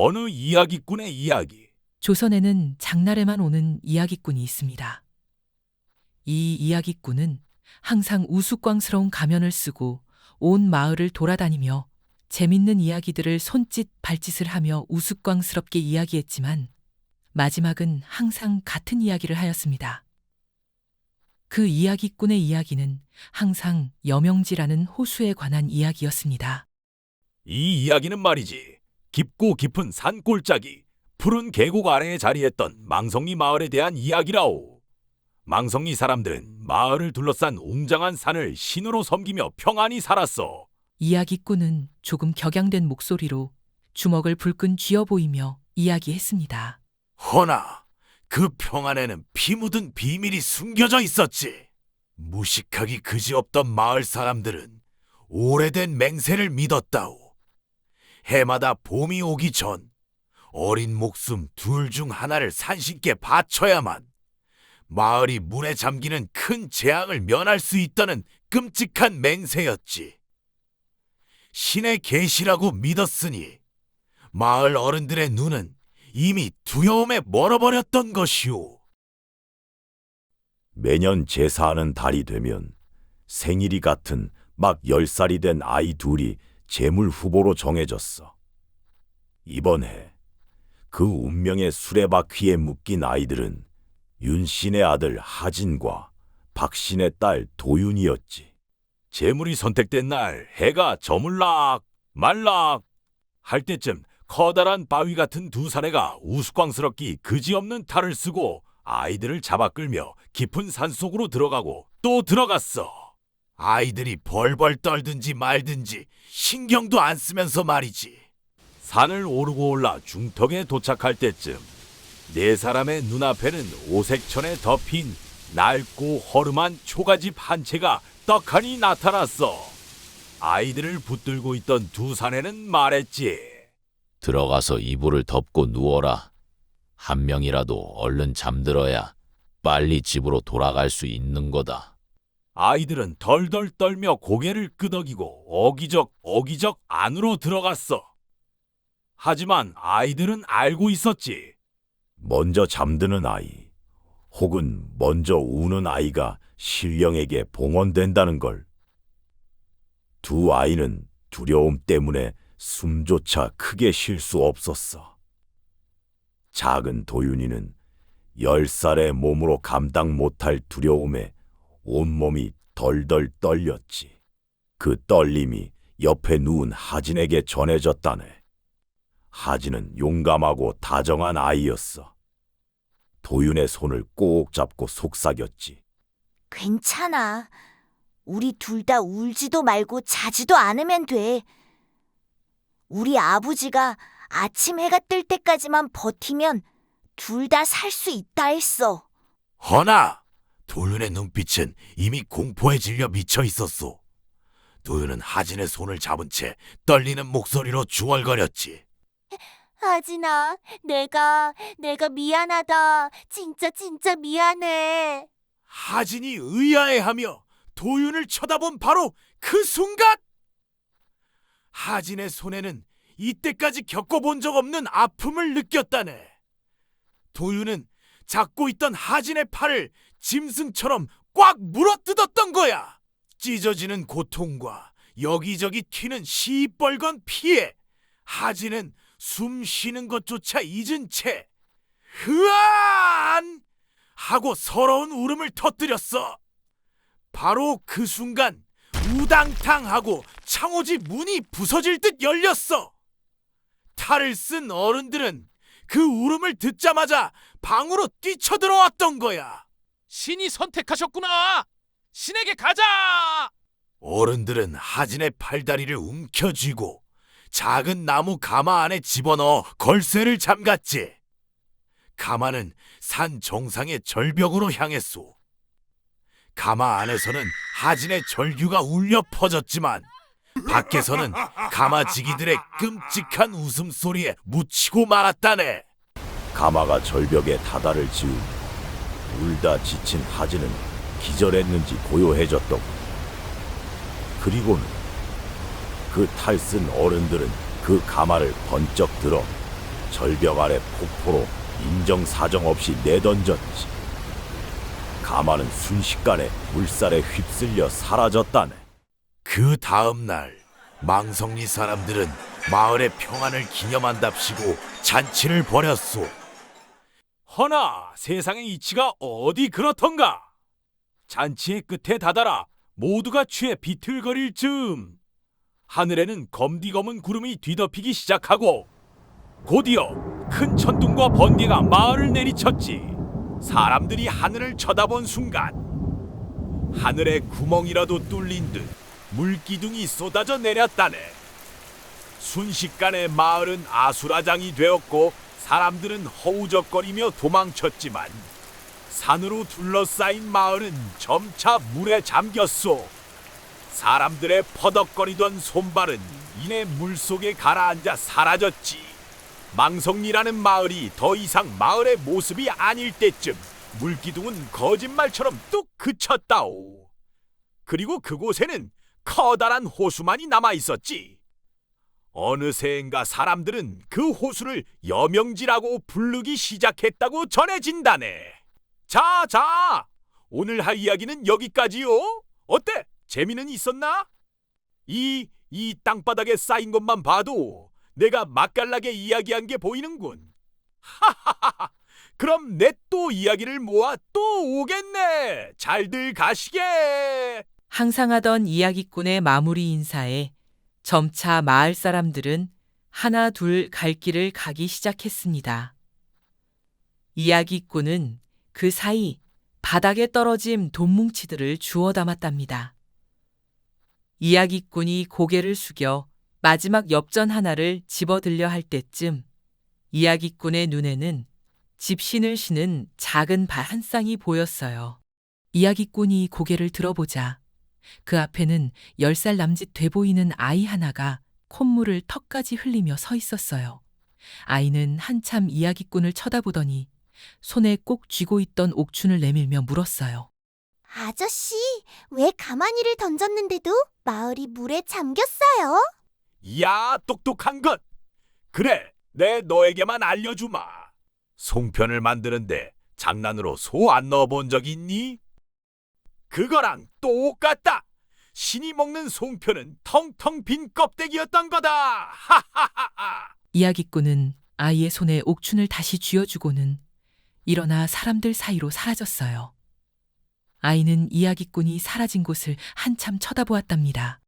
어느 이야기꾼의 이야기. 조선에는 장날에만 오는 이야기꾼이 있습니다. 이 이야기꾼은 항상 우스꽝스러운 가면을 쓰고 온 마을을 돌아다니며 재밌는 이야기들을 손짓 발짓을 하며 우스꽝스럽게 이야기했지만 마지막은 항상 같은 이야기를 하였습니다. 그 이야기꾼의 이야기는 항상 여명지라는 호수에 관한 이야기였습니다. 이 이야기는 말이지. 깊고 깊은 산골짜기, 푸른 계곡 아래에 자리했던 망성리 마을에 대한 이야기라오. 망성리 사람들은 마을을 둘러싼 웅장한 산을 신으로 섬기며 평안히 살았어. 이야기꾼은 조금 격양된 목소리로 주먹을 불끈 쥐어 보이며 이야기했습니다. 허나 그 평안에는 피 묻은 비밀이 숨겨져 있었지. 무식하기 그지없던 마을 사람들은 오래된 맹세를 믿었다오. 해마다 봄이 오기 전 어린 목숨 둘 중 하나를 산신께 바쳐야만 마을이 물에 잠기는 큰 재앙을 면할 수 있다는 끔찍한 맹세였지. 신의 계시라고 믿었으니 마을 어른들의 눈은 이미 두려움에 멀어버렸던 것이오. 매년 제사하는 달이 되면 생일이 같은 막 열살이된 아이 둘이 재물 후보로 정해졌어. 이번 해 그 운명의 수레바퀴에 묶인 아이들은 윤신의 아들 하진과 박신의 딸 도윤이었지. 재물이 선택된 날 해가 저물락 말락 할 때쯤 커다란 바위 같은 두 사내가 우스꽝스럽기 그지없는 탈을 쓰고 아이들을 잡아 끌며 깊은 산속으로 들어가고 또 들어갔어. 아이들이 벌벌 떨든지 말든지 신경도 안 쓰면서 말이지. 산을 오르고 올라 중턱에 도착할 때쯤 네 사람의 눈앞에는 오색천에 덮인 낡고 허름한 초가집 한 채가 떡하니 나타났어. 아이들을 붙들고 있던 두 사내는 말했지. 들어가서 이불을 덮고 누워라. 한 명이라도 얼른 잠들어야 빨리 집으로 돌아갈 수 있는 거다. 아이들은 덜덜 떨며 고개를 끄덕이고 어기적 어기적 안으로 들어갔어. 하지만 아이들은 알고 있었지. 먼저 잠드는 아이, 혹은 먼저 우는 아이가 신령에게 봉헌된다는 걸. 두 아이는 두려움 때문에 숨조차 크게 쉴 수 없었어. 작은 도윤이는 열 살의 몸으로 감당 못할 두려움에 온몸이 덜덜 떨렸지. 그 떨림이 옆에 누운 하진에게 전해졌다네. 하진은 용감하고 다정한 아이였어. 도윤의 손을 꼭 잡고 속삭였지. 괜찮아. 우리 둘 다 울지도 말고 자지도 않으면 돼. 우리 아버지가 아침 해가 뜰 때까지만 버티면 둘 다 살 수 있다 했어. 허나 도윤의 눈빛은 이미 공포에 질려 미쳐 있었소. 도윤은 하진의 손을 잡은 채 떨리는 목소리로 중얼거렸지. 하진아, 내가, 내가 미안하다. 진짜, 진짜 미안해. 하진이 의아해하며 도윤을 쳐다본 바로 그 순간 하진의 손에는 이때까지 겪어본 적 없는 아픔을 느꼈다네. 도윤은 잡고 있던 하진의 팔을 짐승처럼 꽉 물어뜯었던 거야. 찢어지는 고통과 여기저기 튀는 시뻘건 피에 하진은 숨 쉬는 것조차 잊은 채 흐안 하고 서러운 울음을 터뜨렸어. 바로 그 순간 우당탕 하고 창호지 문이 부서질 듯 열렸어. 탈을 쓴 어른들은 그 울음을 듣자마자 방으로 뛰쳐들어왔던 거야. 신이 선택하셨구나. 신에게 가자. 어른들은 하진의 팔다리를 움켜쥐고 작은 나무 가마 안에 집어넣어 걸쇠를 잠갔지. 가마는 산 정상의 절벽으로 향했소. 가마 안에서는 하진의 절규가 울려 퍼졌지만 밖에서는 가마지기들의 끔찍한 웃음소리에 묻히고 말았다네. 가마가 절벽에 다다를 지우고 울다 지친 하진은 기절했는지 고요해졌더고 그리고는 그 탈쓴 어른들은 그 가마를 번쩍 들어 절벽 아래 폭포로 인정사정 없이 내던졌지. 가마는 순식간에 물살에 휩쓸려 사라졌다네. 그 다음 날 망성리 사람들은 마을의 평안을 기념한답시고 잔치를 벌였소. 허나 세상의 이치가 어디 그렇던가? 잔치의 끝에 다다라 모두가 취해 비틀거릴 즈음 하늘에는 검디검은 구름이 뒤덮이기 시작하고 곧이어 큰 천둥과 번개가 마을을 내리쳤지. 사람들이 하늘을 쳐다본 순간 하늘에 구멍이라도 뚫린 듯 물기둥이 쏟아져 내렸다네. 순식간에 마을은 아수라장이 되었고 사람들은 허우적거리며 도망쳤지만 산으로 둘러싸인 마을은 점차 물에 잠겼소. 사람들의 퍼덕거리던 손발은 이내 물속에 가라앉아 사라졌지. 망성리라는 마을이 더 이상 마을의 모습이 아닐 때쯤 물기둥은 거짓말처럼 뚝 그쳤다오. 그리고 그곳에는 커다란 호수만이 남아 있었지. 어느새인가 사람들은 그 호수를 여명지라고 부르기 시작했다고 전해진다네. 자, 자, 오늘 할 이야기는 여기까지요. 어때? 재미는 있었나? 이, 이 땅바닥에 쌓인 것만 봐도 내가 맛깔나게 이야기한 게 보이는군. 하하하하. 그럼 내 또 이야기를 모아 또 오겠네. 잘들 가시게. 항상 하던 이야기꾼의 마무리 인사에 점차 마을 사람들은 하나 둘 갈 길을 가기 시작했습니다. 이야기꾼은 그 사이 바닥에 떨어진 돈뭉치들을 주워 담았답니다. 이야기꾼이 고개를 숙여 마지막 엽전 하나를 집어들려 할 때쯤 이야기꾼의 눈에는 집신을 신은 작은 발 한 쌍이 보였어요. 이야기꾼이 고개를 들어보자 그 앞에는 열 살 남짓 돼 보이는 아이 하나가 콧물을 턱까지 흘리며 서 있었어요. 아이는 한참 이야기꾼을 쳐다보더니 손에 꼭 쥐고 있던 옥춘을 내밀며 물었어요. 아저씨, 왜 가만히를 던졌는데도 마을이 물에 잠겼어요? 야, 똑똑한 것. 그래, 내 너에게만 알려주마. 송편을 만드는데 장난으로 소 안 넣어본 적 있니? 그거랑 똑같다. 신이 먹는 송편은 텅텅 빈 껍데기였던 거다. 하하하하. 이야기꾼은 아이의 손에 옥춘을 다시 쥐어주고는 일어나 사람들 사이로 사라졌어요. 아이는 이야기꾼이 사라진 곳을 한참 쳐다보았답니다.